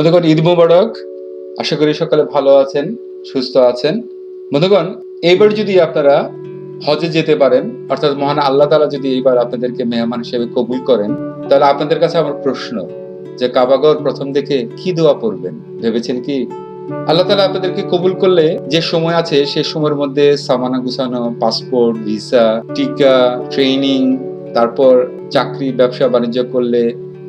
বন্ধুগণ ঈদ মুবারক। আশা করি সকালে ভালো আছেন, সুস্থ আছেন। বন্ধুগণ এইবার যদি আপনারা হজে যেতে পারেন, অর্থাৎ মহান আল্লাহ তালা যদি এইবার আপনাদেরকে মেহমান হিসেবে কবুল করেন, তাহলে আপনাদের কাছে আমার প্রশ্ন, যে কাবাগর প্রথম দেখে কি দোয়া পড়বেন? ভেবেছেন কি? আল্লাহ তালা আপনাদেরকে কবুল করলে যে সময় আছে, সে সময়ের মধ্যে সামানা গুছানো, পাসপোর্ট, ভিসা, টিকা ট্রেনিং তারপর চাকরি, ব্যবসা, বাণিজ্য করলে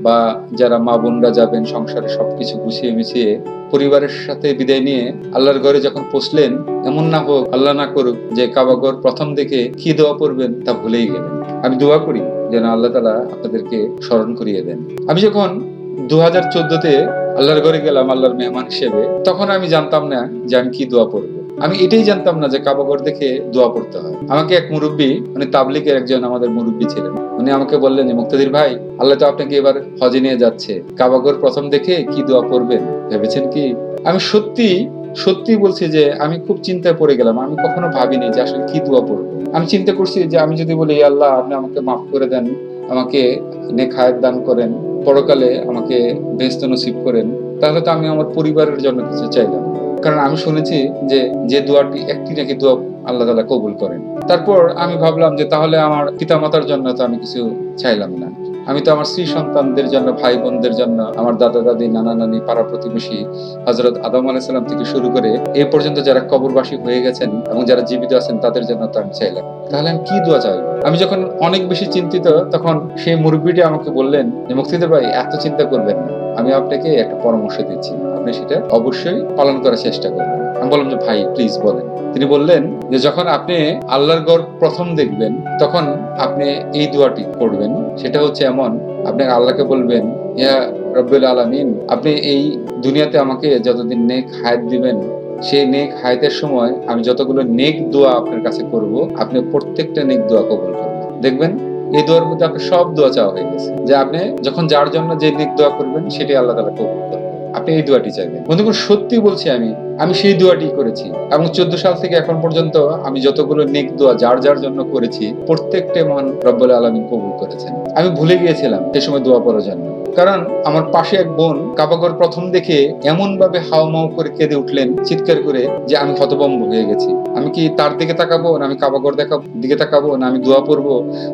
বা যারা মা বোনরা যাবেন, সংসারে সবকিছু গুছিয়ে মিছিয়ে পরিবারের সাথে বিদায় নিয়ে আল্লাহর ঘরে যখন পৌঁছলেন, এমন না হোক, আল্লাহ না করুক, যে কাবাগর প্রথম দেখে কি দোয়া পড়বেন তা ভুলেই গেলেন। আমি দোয়া করি যেন আল্লাহ তালা আপনাদেরকে স্মরণ করিয়ে দেন। আমি যখন দু হাজার চোদ্দতে আল্লাহর ঘরে গেলাম, আল্লাহর মেহমান হিসেবে, তখন আমি জানতাম না যে আমি কি দোয়া পড়ব। আমি এটাই জানতাম না যে কাবাগর দেখে দোয়া পড়তে হয়। আমাকে এক মুরব্বী মানে তাবলিকের একজন আমাদের মুরব্বী ছিলেন। উনি আমাকে বললেন যে, মুক্তাদির ভাই, আল্লাহ তো আপনাকে এবার হজে নিয়ে যাচ্ছে। কাবাগর প্রথম দেখে কি দোয়া পড়বেন? ভেবেছেন কি? আমি সত্যি সত্যি বলছি যে, আমি খুব চিন্তায় পড়ে গেলাম। আমি কখনো ভাবিনি যে আসলে কি দোয়া পড়ব। আমি চিন্তা করছি যে, আমি যদি বলি আল্লাহ, আপনি আমাকে মাফ করে দেন, আমাকে নেখায়াত দান করেন, পরকালে আমাকে বেস্ত নসিব করেন, তাহলে তো আমি আমার পরিবারের জন্য কিছু চাইলাম কারণ আমি শুনেছি যে যে দোয়াটি একটি নাকি দোয়া আল্লাহ তালা কবুল করেন। তারপর আমি ভাবলাম যে, তাহলে আমার পিতামাতার জন্য তো আমি কিছু চাইলাম না। আমি তো আমার স্ত্রী সন্তানদের জন্য ভাই বোনদের জন্য, আমার দাদা দাদি নানা নানি পাড়া প্রতিবেশী হজরত আদম আলাইসাল্লাম থেকে শুরু করে এ পর্যন্ত যারা কবরবাসী হয়ে গেছেন এবং যারা জীবিত আছেন, তাদের জন্য তো আমি চাইলাম। তাহলে আমি কি দোয়া চাইব? আমি যখন অনেক বেশি চিন্তিত, তখন সেই মুরব্বীটি আমাকে বললেন যে, মুক্তিদের ভাই, এত চিন্তা করবেন না। আমি আপনাকে একটা পরামর্শ দিচ্ছি। আপনি সেটা অবশ্যই পালন করার চেষ্টা করবেন। আমি বললাম যে, ভাই প্লিজ বলেন। তিনি বললেন যে, যখন আপনি আল্লাহর গড় প্রথম দেখবেন, তখন আপনি এই দোয়াটি করবেন। সেটা হচ্ছে এমন, আপনি আল্লাহকে বলবেন, ইয়া রব্বুল আলামিন, আপনি এই দুনিয়াতে আমাকে যতদিন নেক হায়াত দিবেন, সেই নেক হায়াতের সময় আমি যতগুলো নেক দোয়া আপনার কাছে করব, আপনি প্রত্যেকটা নেক দোয়া কবুল করবেন। দেখবেন এই দোয়ার মধ্যে আপনার সব দোয়া চাওয়া হয়ে গেছে। যে আপনি যখন যার জন্য যে দিক দোয়া করবেন সেটি আল্লাহ তালা কবুল করবেন। আপনি এই দোয়াটি চাইবেন। বন্ধুগণ, সত্যি বলছি আমি আমি সেই দোয়াটি করেছি। এবং চোদ্দ সাল থেকে এখন পর্যন্ত আমি যতগুলো নেক দোয়া যার যার জন্য করেছি, প্রত্যেকটা মহান রব্বুল আলমিন কবুল করেছেন। আমি ভুলে গিয়েছিলাম সে সময় দোয়া পড়ার জন্য। কারণ আমার পাশে এক বোন কাবাগর প্রথম দেখে এমন ভাবে হাওমাও করে কেঁদে উঠলেন, চিৎকার করে যে আমি হতবম্ব হয়ে গেছি। আমি কি তার দিকে তাকাবো, না আমি কাবাগর দেখা দিকে তাকাবো, না আমি দোয়া পড়ব?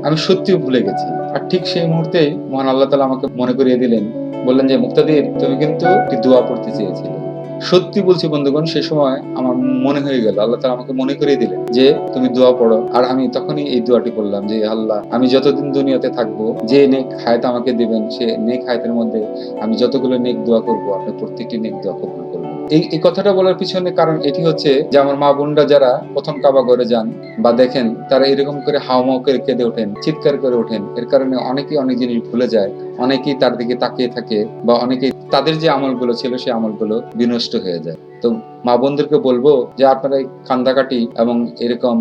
আমি সত্যিও ভুলে গেছি। আর ঠিক সেই মুহূর্তেই মহান আল্লাহ তালা আমাকে মনে করিয়ে দিলেন, বললেন যে, মুক্তাদির, তুমি কিন্তু একটি দোয়া পড়তে চেয়েছিলে। সত্যি বলছি বন্ধুগণ, সে সময় আমার মনে হয়ে গেল, আল্লাহ তালা আমাকে মনে করিয়ে দিলেন যে তুমি দোয়া পড়ো। আর আমি তখনই এই দোয়াটি করলাম যে আল্লাহ, আমি যতদিন দুনিয়াতে থাকব, যে নেক হায়াত আমাকে দিবেন, সে নেক হায়াতের মধ্যে আমি যতগুলো নেক দোয়া করব, আপনি প্রত্যেকটি নেক দোয়া কবুল করবেন। এই এই কথাটা বলার পিছনে কারণ এটি হচ্ছে যে, আমার মা বোনরা যারা প্রথম কাবা ঘরে যান বা দেখেন, তারা এরকম করে হাওমাও করে কেঁদে ওঠেন, চিৎকার করে ওঠেন। এর কারণে অনেকেই অনেক জিনিস ভুলে যায়, অনেকেই তার দিকে তাকিয়ে থাকে বা অনেকেই তাদের যে আমলগুলো ছিল, সেই আমলগুলো বিনষ্ট হয়ে যায়। তো মা বোনদেরকে বলব যে, আপনারা কান্দাকাটি এবং এরকম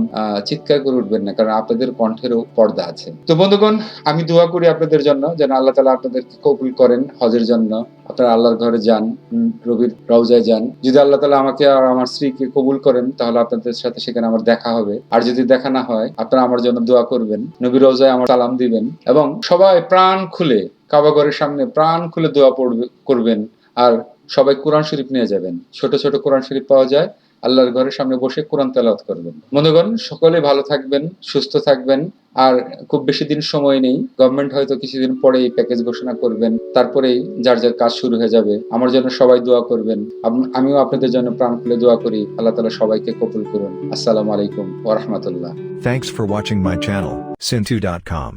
চিৎকার করে উঠবেন না, কারণ আপনাদের কণ্ঠেরও পর্দা আছে। তো বন্ধুগণ, আমি দোয়া করি আপনাদের জন্য যেন আল্লাহ তালা আপনাদেরকে কবুল করেন হজের জন্য। আপনারা আল্লাহর ঘরে যান রবির রওজায় যান। যদি আল্লাহ তালা আমাকে আর আমার স্ত্রীকে কবুল করেন, তাহলে আপনাদের সাথে সেখানে আমার দেখা হবে। আর যদি দেখা না হয়, আপনারা আমার জন্য দোয়া করবেন। নবী রওজায় আমার সালাম দিবেন এবং সবাই প্রাণ খুলে কাবাগরের সামনে প্রাণ খুলে দোয়া পড়বে করবেন আর সবাই কোরআন শরীফ নিয়ে যাবেন। ছোট ছোট কোরআন শরীফ পাওয়া যায়। আল্লাহর ঘরের সামনে বসে কোরআন তেলাওয়াত করবেন। বন্ধুগণ সকলে ভালো থাকবেন সুস্থ থাকবেন। আর খুব বেশি দিন সময় নেই। গভর্নমেন্ট হয়তো কিছুদিন পরে এই প্যাকেজ ঘোষণা করবেন। তারপরেই যার যার কাজ শুরু হয়ে যাবে। আমার জন্য সবাই দোয়া করবেন। আমিও আপনাদের জন্য প্রাণ খুলে দোয়া করি। আল্লাহ তালা সবাইকে কবুল করুন। আসসালামু আলাইকুম ওরহমতুল্লাহ Thanks for watching my channel, Sintu.com.